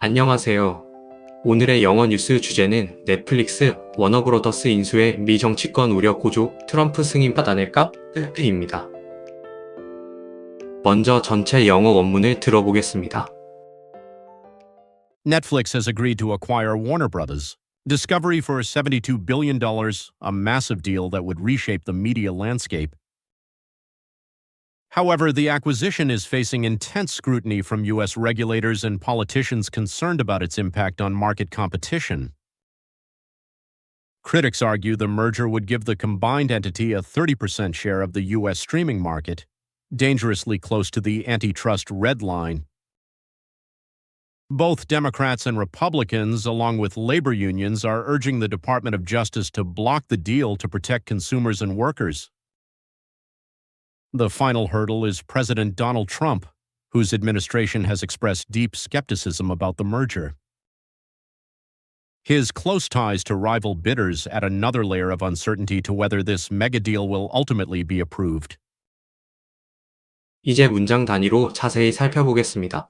안녕하세요. 오늘의 영어 뉴스 주제는 넷플릭스 워너브로더스 인수의 미 정치권 우려 고조 트럼프 승인 받아낼까? 입니다. 먼저 전체 영어 원문을 들어보겠습니다. Netflix has agreed to acquire Warner Brothers. Discovery for $72 billion, a massive deal that would reshape the media landscape. However, the acquisition is facing intense scrutiny from U.S. regulators and politicians concerned about its impact on market competition. Critics argue the merger would give the combined entity a 30% share of the U.S. streaming market, dangerously close to the antitrust red line. Both Democrats and Republicans, along with labor unions, are urging the Department of Justice to block the deal to protect consumers and workers. The final hurdle is President Donald Trump, whose administration has expressed deep skepticism about the merger. His close ties to rival bidders add another layer of uncertainty to whether this mega deal will ultimately be approved. 이제 문장 단위로 자세히 살펴보겠습니다.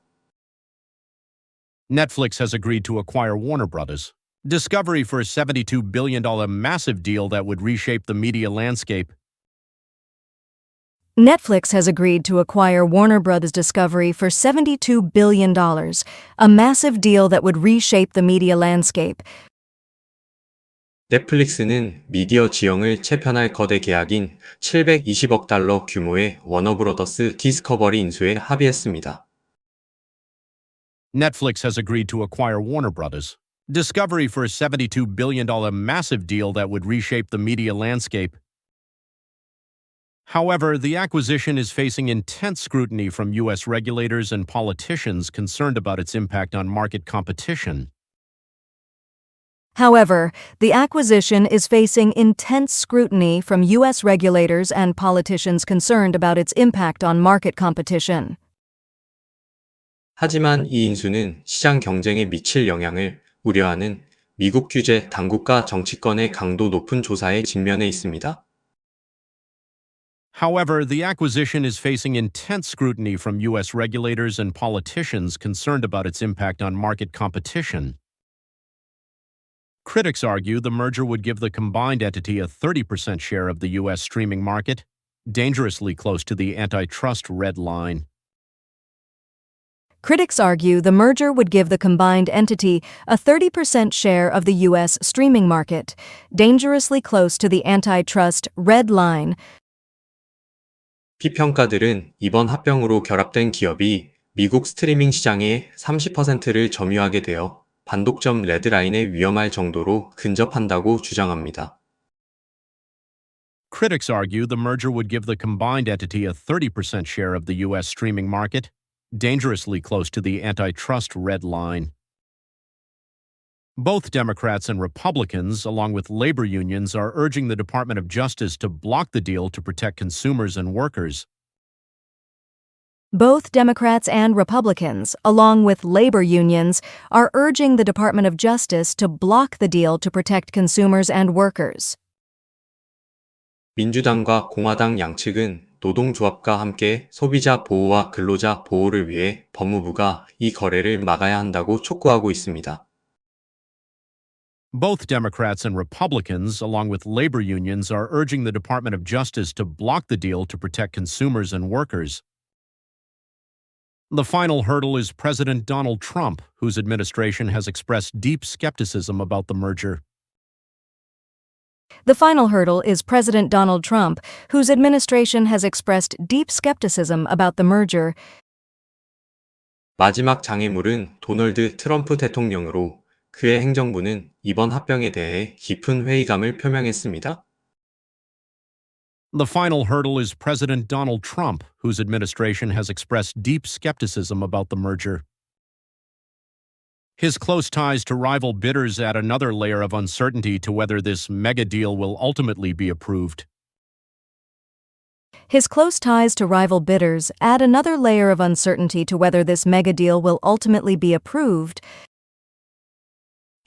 Netflix has agreed to acquire Warner Brothers. Discovery for a $72 billion massive deal that would reshape the media landscape. Netflix has agreed to acquire Warner Bros. Discovery for $72 billion, a massive deal that would reshape the media landscape. 넷플릭스는 미디어 지형을 재편할 거대 계약인 720억 달러 규모의 워너브로더스 디스커버리 인수에 합의했습니다. Netflix has agreed to acquire Warner Brothers. Discovery for a $72 billion massive deal that would reshape the media landscape. However, the acquisition is facing intense scrutiny from U.S. regulators and politicians concerned about its impact on market competition. However, the acquisition is facing intense scrutiny from U.S. regulators and politicians concerned about its impact on market competition. 하지만 이 인수는 시장 경쟁에 미칠 영향을 우려하는 미국 규제 당국과 정치권의 강도 높은 조사에 직면해 있습니다. However, the acquisition is facing intense scrutiny from U.S. regulators and politicians concerned about its impact on market competition. Critics argue the merger would give the combined entity a 30% share of the U.S. streaming market, dangerously close to the antitrust red line. Critics argue the merger would give the combined entity a 30% share of the U.S. streaming market, dangerously close to the antitrust red line. 피평가들은 이번 합병으로 결합된 기업이 미국 스트리밍 시장의 30%를 점유하게 되어 반독점 레드라인에 위험할 정도로 근접한다고 주장합니다. Critics argue the merger would give the combined entity a 30% share of the U.S. streaming market, dangerously close to the antitrust red line. Both Democrats and Republicans, along with labor unions, are urging the Department of Justice to block the deal to protect consumers and workers. Both Democrats and Republicans, along with labor unions, are urging the Department of Justice to block the deal to protect consumers and workers. 민주당과 공화당 양측은 노동조합과 함께 소비자 보호와 근로자 보호를 위해 법무부가 이 거래를 막아야 한다고 촉구하고 있습니다. Both Democrats and Republicans, along with labor unions, are urging the Department of Justice to block the deal to protect consumers and workers. The final hurdle is President Donald Trump, whose administration has expressed deep skepticism about the merger. The final hurdle is President Donald Trump, whose administration has expressed deep skepticism about the merger. 마지막 장애물은 도널드 트럼프 대통령으로 그의 행정부는 이번 합병에 대해 깊은 회의감을 표명했습니다. The final hurdle is President Donald Trump, whose administration has expressed deep skepticism about the merger. His close ties to rival bidders add another layer of uncertainty to whether this mega deal will ultimately be approved. His close ties to rival bidders add another layer of uncertainty to whether this mega deal will ultimately be approved.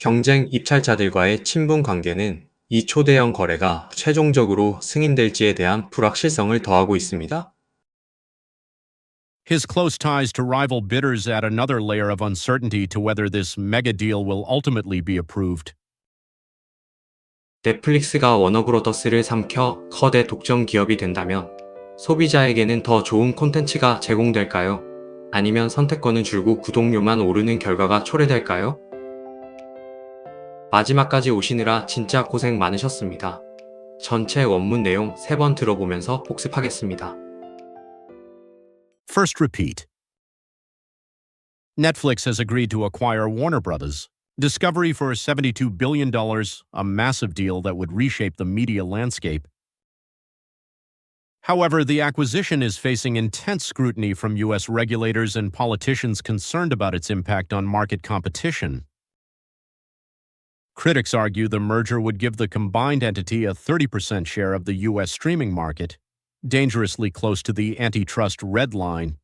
경쟁 입찰자들과의 친분 관계는 이 초대형 거래가 최종적으로 승인될지에 대한 불확실성을 더하고 있습니다. His close ties to rival bidders add another layer of uncertainty to whether this mega deal will ultimately be approved. 넷플릭스가 워너브로더스를 삼켜 거대 독점 기업이 된다면 소비자에게는 더 좋은 콘텐츠가 제공될까요? 아니면 선택권은 줄고 구독료만 오르는 결과가 초래될까요? 마지막까지 오시느라 진짜 고생 많으셨습니다. 전체 원문 내용 3번 들어보면서 복습하겠습니다. First repeat. Netflix has agreed to acquire Warner Brothers. Discovery for $72 billion, a massive deal that would reshape the media landscape. However, the acquisition is facing intense scrutiny from U.S. regulators and politicians concerned about its impact on market competition. Critics argue the merger would give the combined entity a 30% share of the U.S. streaming market, dangerously close to the antitrust red line.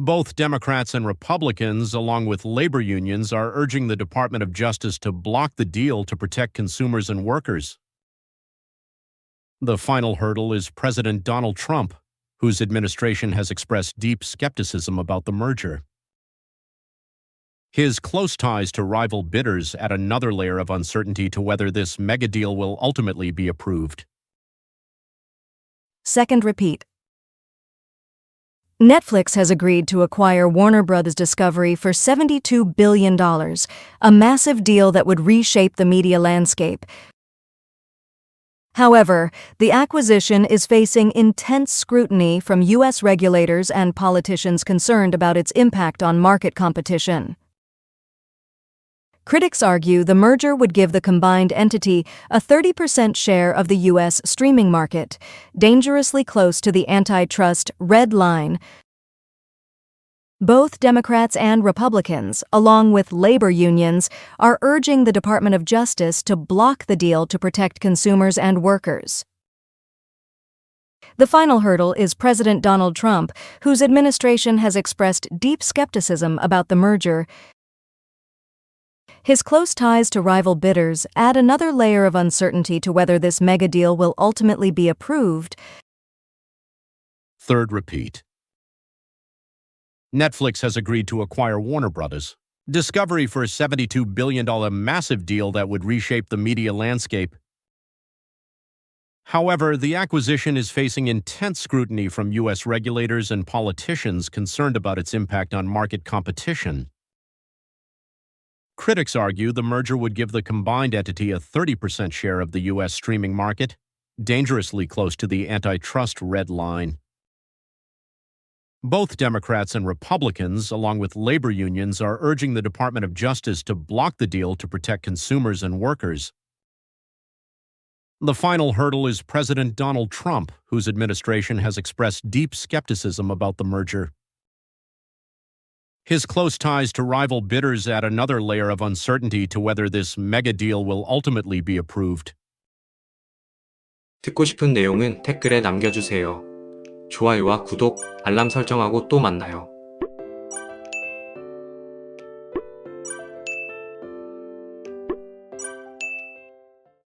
Both Democrats and Republicans, along with labor unions, are urging the Department of Justice to block the deal to protect consumers and workers. The final hurdle is President Donald Trump, whose administration has expressed deep skepticism about the merger. His close ties to rival bidders add another layer of uncertainty to whether this mega deal will ultimately be approved. Second repeat. Netflix has agreed to acquire Warner Bros. Discovery for $72 billion, a massive deal that would reshape the media landscape. However, the acquisition is facing intense scrutiny from U.S. regulators and politicians concerned about its impact on market competition. Critics argue the merger would give the combined entity a 30% share of the U.S. streaming market, dangerously close to the antitrust red line. Both Democrats and Republicans, along with labor unions, are urging the Department of Justice to block the deal to protect consumers and workers. The final hurdle is President Donald Trump, whose administration has expressed deep skepticism about the merger. His close ties to rival bidders add another layer of uncertainty to whether this mega deal will ultimately be approved. Third repeat. Netflix has agreed to acquire Warner Brothers. Discovery for a $72 billion massive deal that would reshape the media landscape. However, the acquisition is facing intense scrutiny from U.S. regulators and politicians concerned about its impact on market competition. Critics argue the merger would give the combined entity a 30% share of the U.S. streaming market, dangerously close to the antitrust red line. Both Democrats and Republicans, along with labor unions, are urging the Department of Justice to block the deal to protect consumers and workers. The final hurdle is President Donald Trump, whose administration has expressed deep skepticism about the merger. His close ties to rival bidders add another layer of uncertainty to whether this mega deal will ultimately be approved. 듣고 싶은 내용은 댓글에 남겨주세요. 좋아요와 구독, 알람 설정하고 또 만나요.